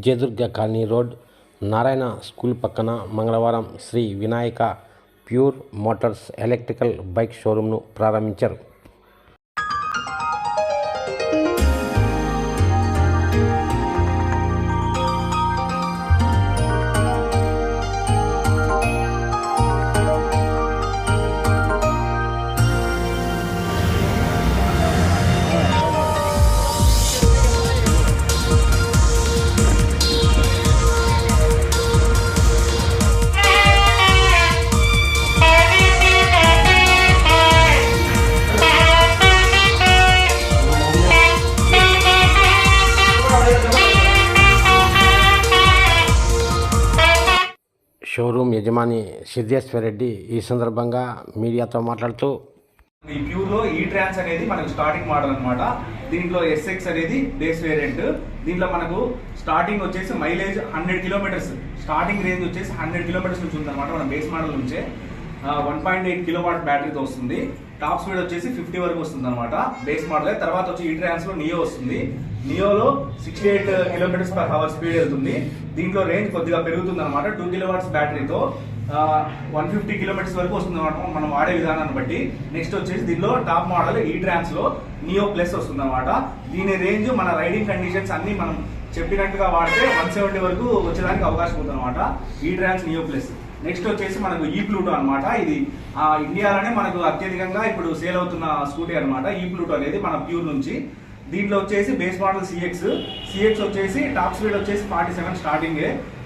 Vijayadurga colony road Narayana school పక్కన మంగళవారం Shri Vinayaka pure motors electrical bike షోరూంను ప్రారంభించారు. Showroom యజమాని సిద్ధేశ్వరరెడ్డి ఈ సందర్భంగా మీడియాతో మాట్లాడుతూ ఈ వ్యూలో ఈ ట్రాన్స్ అనేది మనకు స్టార్టింగ్ మోడల్ అన్నమాట. దీంట్లో ఎస్ఎక్స్ అనేది బేస్ వేరియంట్. దీంట్లో మనకు స్టార్టింగ్ వచ్చేసి mileage hundred kilometres. Starting range వచ్చేసి హండ్రెడ్ కిలోమీటర్స్ నుంచి ఉందన్నమాట మన బేస్ మోడల్ నుంచే. One point eight kilo watt బ్యాటరీతో వస్తుంది. టాప్ స్పీడ్ వచ్చేసి ఫిఫ్టీ వరకు వస్తుంది అనమాట బేస్ మోడల్ తర్వాత వచ్చి e ఈ ట్రాన్స్లో నియో వస్తుంది. నియోలో sixty eight kilometres per hour speed వెళ్తుంది. దీంట్లో రేంజ్ కొద్దిగా పెరుగుతుంది అనమాట టూ కిలోవాట్స్ బ్యాటరీతో వన్ ఫిఫ్టీ కిలోమీటర్స్ వరకు వస్తుంది అనమాట మనం వాడే విధానాన్ని బట్టి. నెక్స్ట్ వచ్చేసి దీనిలో టాప్ మోడల్ ఈ ట్రాన్స్లో నియో ప్లస్ వస్తుంది అనమాట దీని రేంజ్ మన రైడింగ్ కండిషన్స్ అన్ని మనం చెప్పినట్టుగా వాడితే వన్ సెవెంటీ వరకు వచ్చేదానికి అవకాశం ఉంది అనమాట ఈ ట్రాన్స్ నియో ప్లస్ నెక్స్ట్ వచ్చేసి మనకు ఈ ప్లూటో అనమాట ఇది ఆ, ఇండియాలోనే మనకు అత్యధికంగా ఇప్పుడు సేల్ అవుతున్న స్కూటీ అనమాట ఈ ప్లూటో అనేది మన ప్యూర్ నుంచి. దీంట్లో వచ్చేసి బేస్ మోడల్ సిఎక్స్ సిఎక్స్ వచ్చేసి టాప్ స్పీడ్ వచ్చేసి forty seven starting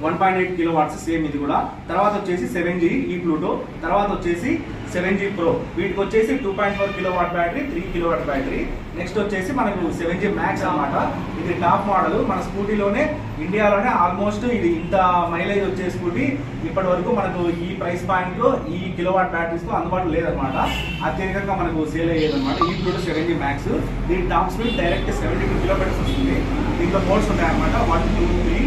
one point eight kilo watts same ఇది కూడా. తర్వాత వచ్చేసి సెవెన్ జీ ఈ ప్లూటో తర్వాత వచ్చేసి సెవెన్ జీ ప్రో వీటికి వచ్చేసి two point four kilo watt battery three kilo watt battery next వచ్చేసి మనకు సెవెన్ జీ మ్యాక్స్ అనమాట ఇది టాప్ మోడల్ మన స్కూటీలోనే ఇండియాలోనే ఆల్మోస్ట్ ఇది ఇంత మైలేజ్ వచ్చే స్కూటీ ఇప్పటి వరకు మనకు ఈ ప్రైస్ పాయింట్లో ఈ కిలో వాట్ బ్యాటరీస్తో అందుబాటులో లేదనమాట అత్యధికంగా మనకు సేల్ అయ్యేది అనమాట ఈ ప్రోడక్ట్ సెవెన్ జీ మ్యాక్స్ దీని top speed direct seventy two kilometres వస్తుంది. దీంట్లో మోడ్స్ ఉంటాయన్నమాట. One two three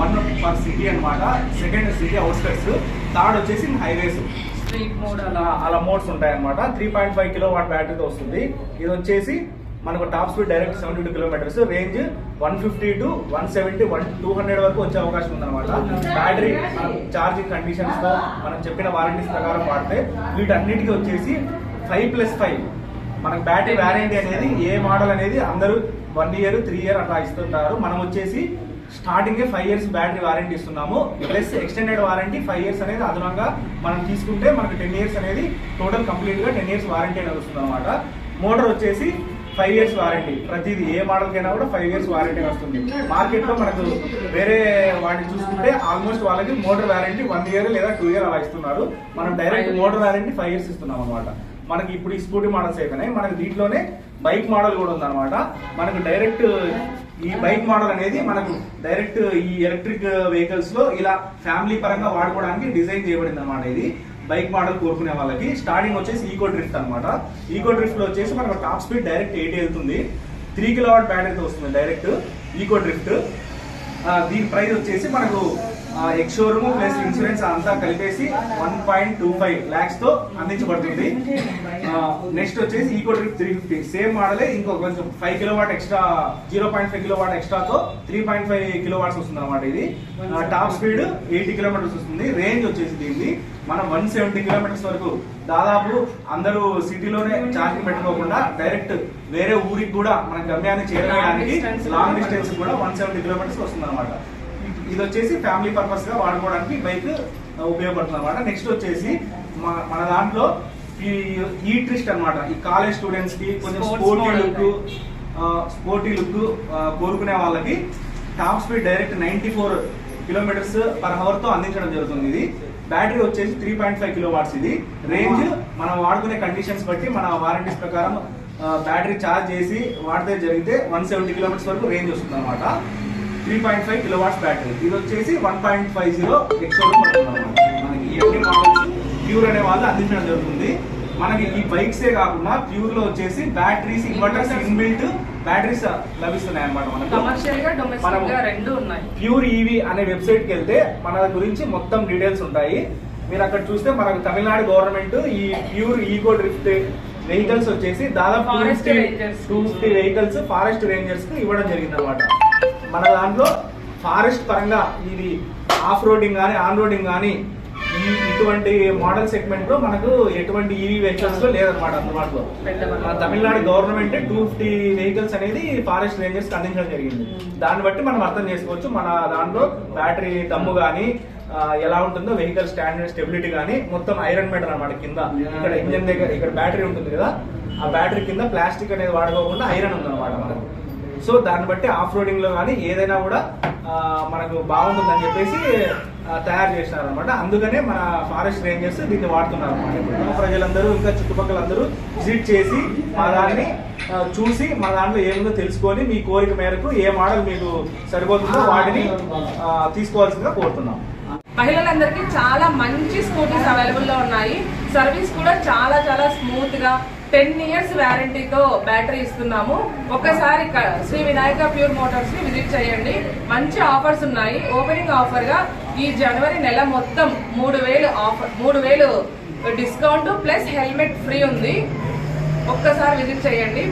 one per city అనమాట సెకండ్ సిటీ అవుట్స్కట్స్ థర్డ్ వచ్చేసి హైవేస్ స్ట్రీట్ మోడ్ అలా అలా మోడ్స్ ఉంటాయన్నమాట. Three point five kilo watt బ్యాటరీతో వస్తుంది. ఇది వచ్చేసి మనకు top speed direct seventy two kilometres range one fifty to one seventy one two hundred వరకు వచ్చే అవకాశం ఉందన్నమాట. బ్యాటరీ ఛార్జింగ్ కండిషన్స్తో మనం చెప్పిన వారంటీస్ ప్రకారం వాడితే వీటన్నిటికీ వచ్చేసి ఫైవ్ ప్లస్ ఫైవ్ మనకు బ్యాటరీ వ్యారంటీ అనేది ఏ మోడల్ అనేది అందరూ వన్ ఇయర్ త్రీ ఇయర్ అట్లా ఇస్తుంటారు. మనం వచ్చేసి starting five years battery warranty ఇస్తున్నాము. Plus extended warranty five years అనేది అదనంగా మనం తీసుకుంటే మనకు టెన్ ఇయర్స్ అనేది టోటల్ కంప్లీట్గా టెన్ ఇయర్స్ వారంటీ అనేది వస్తుంది అనమాట మోటార్ వచ్చేసి ఫైవ్ ఇయర్స్ వారంటీ. ప్రతిది ఏ మోడల్ కైనా కూడా ఫైవ్ ఇయర్స్ వారంటీ వస్తుంది. మార్కెట్లో మనకు వేరే వాటిని చూసుకుంటే ఆల్మోస్ట్ వాళ్ళకి మోటార్ వారంటీ వన్ ఇయర్ లేదా టూ ఇయర్ అలా ఇస్తున్నారు. మనం direct motor warranty five years ఇస్తున్నాం అనమాట మనకి ఇప్పుడు ఈ స్కూటీ మోడల్స్ అయిపోయినాయి. మనకి దీంట్లోనే బైక్ మోడల్ కూడా ఉందన్నమాట. మనకు డైరెక్ట్ ఈ బైక్ మోడల్ అనేది మనకు డైరెక్ట్ ఈ ఎలక్ట్రిక్ వెహికల్స్లో ఇలా ఫ్యామిలీ పరంగా వాడుకోవడానికి డిజైన్ చేయబడింది అనమాట ఇది. బైక్ మోడల్ కోరుకునే వాళ్ళకి. స్టార్టింగ్ వచ్చేసి ఈకో డ్రిఫ్ట్ అనమాట ఈకో డ్రిఫ్ట్లో వచ్చేసి మనకు టాప్ స్పీడ్ డైరెక్ట్ ఎయిట్ వెళ్తుంది. త్రీ కిలో వాట్ బ్యాటరీతో వస్తుంది డైరెక్ట్ ఈకో డ్రిఫ్ట్. దీని ప్రైస్ వచ్చేసి మనకు ఎక్స్ షోరూమ్ ప్లస్ ఇన్సూరెన్స్ అంతా కలిపేసి వన్ పాయింట్ టూ ఫైవ్ ల్యాక్స్తో అందించబడుతుంది నెక్స్ట్ వచ్చేసి eco trip three fifty. Same మోడలే ఇంకో కొంచెం five kilo watt extra zero point five kilo watt ఎక్స్ట్రాతో three point five kilo watts వస్తుంది అనమాట ఇది టాప్ స్పీడ్ ఎయిటీ కిలోమీటర్స్ వస్తుంది. రేంజ్ వచ్చేసి దీన్ని మనం వన్ సెవెంటీ కిలోమీటర్స్ వరకు దాదాపు అందరూ సిటీలోనే ఛార్జింగ్ పెట్టుకోకుండా డైరెక్ట్ వేరే ఊరికి కూడా మన గమ్యాన్ని చేరడానికి లాంగ్ డిస్టెన్స్ కూడా వన్ సెవెంటీ కిలోమీటర్స్ వస్తుంది అనమాట ఇది వచ్చేసి ఫ్యామిలీ పర్పస్గా వాడుకోవడానికి బైక్ ఉపయోగపడుతుంది అనమాట నెక్స్ట్ వచ్చేసి మన- దాంట్లో ఈ ఈ ట్రిస్ట్ అన్నమాట. ఈ కాలేజ్ స్టూడెంట్స్కి కొంచెం స్పోర్టీ లుక్ స్పోర్టీ లుక్ కోరుకునే వాళ్ళకి top speed direct ninety four kilometres per అవర్తో అందించడం జరుగుతుంది ఇది. బ్యాటరీ వచ్చేసి three point five kilo watts ఇది రేంజ్ మనం వాడుకునే కండిషన్స్ బట్టి మన వారంటీస్ ప్రకారం బ్యాటరీ ఛార్జ్ చేసి వాడితే జరిగితే వన్ సెవెంటీ కిలోమీటర్స్ వరకు రేంజ్ వస్తుంది అనమాట three point five kilo watts battery ఇది వచ్చేసి one point five zero extra మనకి ఈ అన్ని మోడల్స్ ప్యూర్ అనే వాళ్ళు అందించడం జరుగుతుంది. మనకి ఈ బైక్స్ ఏ కాకుండా ప్యూర్లో వచ్చేసి బ్యాటరీస్ ఇన్వర్టర్స్ ఇన్బిల్ట్ బ్యాటరీస్ లభిస్తున్నాయి అనమాట మనకు ఉన్నాయి. ప్యూర్ ఈవీ అనే వెబ్సైట్కి వెళ్తే మన గురించి మొత్తం డీటెయిల్స్ ఉంటాయి. మీరు అక్కడ చూస్తే మనకు తమిళనాడు గవర్నమెంట్ ఈ ప్యూర్ ఈకో డ్రిఫ్ట్ వెహికల్స్ వచ్చేసి దాదాపు two fifty rangers. Two fifty vehicles forest రేంజర్స్కి ఇవ్వడం జరిగింది అనమాట మన దాంట్లో ఫారెస్ట్ పరంగా ఇది ఆఫ్ రోడింగ్ కానీ ఆన్ రోడింగ్ కానీ ఇటువంటి మోడల్ సెగ్మెంట్లో మనకు ఎటువంటి ఈవీ వెహికల్స్లో లేదనమాట అందుబాటులో. మన Tamil Nadu government two fifty vehicles అనేది ఫారెస్ట్ రేంజర్స్ అందించడం జరిగింది. దాన్ని బట్టి మనం అర్థం చేసుకోవచ్చు మన దాంట్లో బ్యాటరీ దమ్ము కానీ ఎలా ఉంటుందో వెహికల్ స్టాండర్డ్ స్టెబిలిటీ కానీ మొత్తం ఐరన్ మెటల్ అన్నమాట కింద. ఇక్కడ ఇంజన్ దగ్గర ఇక్కడ బ్యాటరీ ఉంటుంది కదా ఆ బ్యాటరీ కింద ప్లాస్టిక్ అనేది వాడుకోకుండా ఐరన్ ఉందన్నమాట మనకు. సో దాన్ని బట్టి ఆఫ్ రోడింగ్లో కానీ ఏదైనా కూడా మనకు బాగుంటుందని చెప్పేసి తయారు చేసినారనమాట అందుకనే మన ఫారెస్ట్ రేంజర్స్ దీన్ని వాడుతున్నారు అనమాట ప్రజలందరూ ఇంకా చుట్టుపక్కల అందరూ విజిట్ చేసి మా దాన్ని చూసి మా దాంట్లో ఏముందో తెలుసుకొని మీ కోరిక మేరకు ఏ మోడల్ మీకు సరిపోతుందో వాటిని తీసుకోవాల్సిందిగా కోరుతున్నాం. మహిళలందరికీ చాలా మంచి స్కూటీస్ అవైలబుల్లో ఉన్నాయి. సర్వీస్ కూడా చాలా చాలా స్మూత్గా టెన్ ఇయర్స్ వ్యారంటీతో బ్యాటరీ ఇస్తున్నాము. ఒక్కసారి శ్రీ వినాయక ప్యూర్ మోటార్స్ని విజిట్ చేయండి. మంచి ఆఫర్స్ ఉన్నాయి. ఓపెనింగ్ ఆఫర్గా ఈ జనవరి నెల మొత్తం మూడు వేలు ఆఫర్ మూడు వేలు డిస్కౌంట్ ప్లస్ హెల్మెట్ ఫ్రీ ఉంది. ఒక్కసారి విజిట్ చేయండి.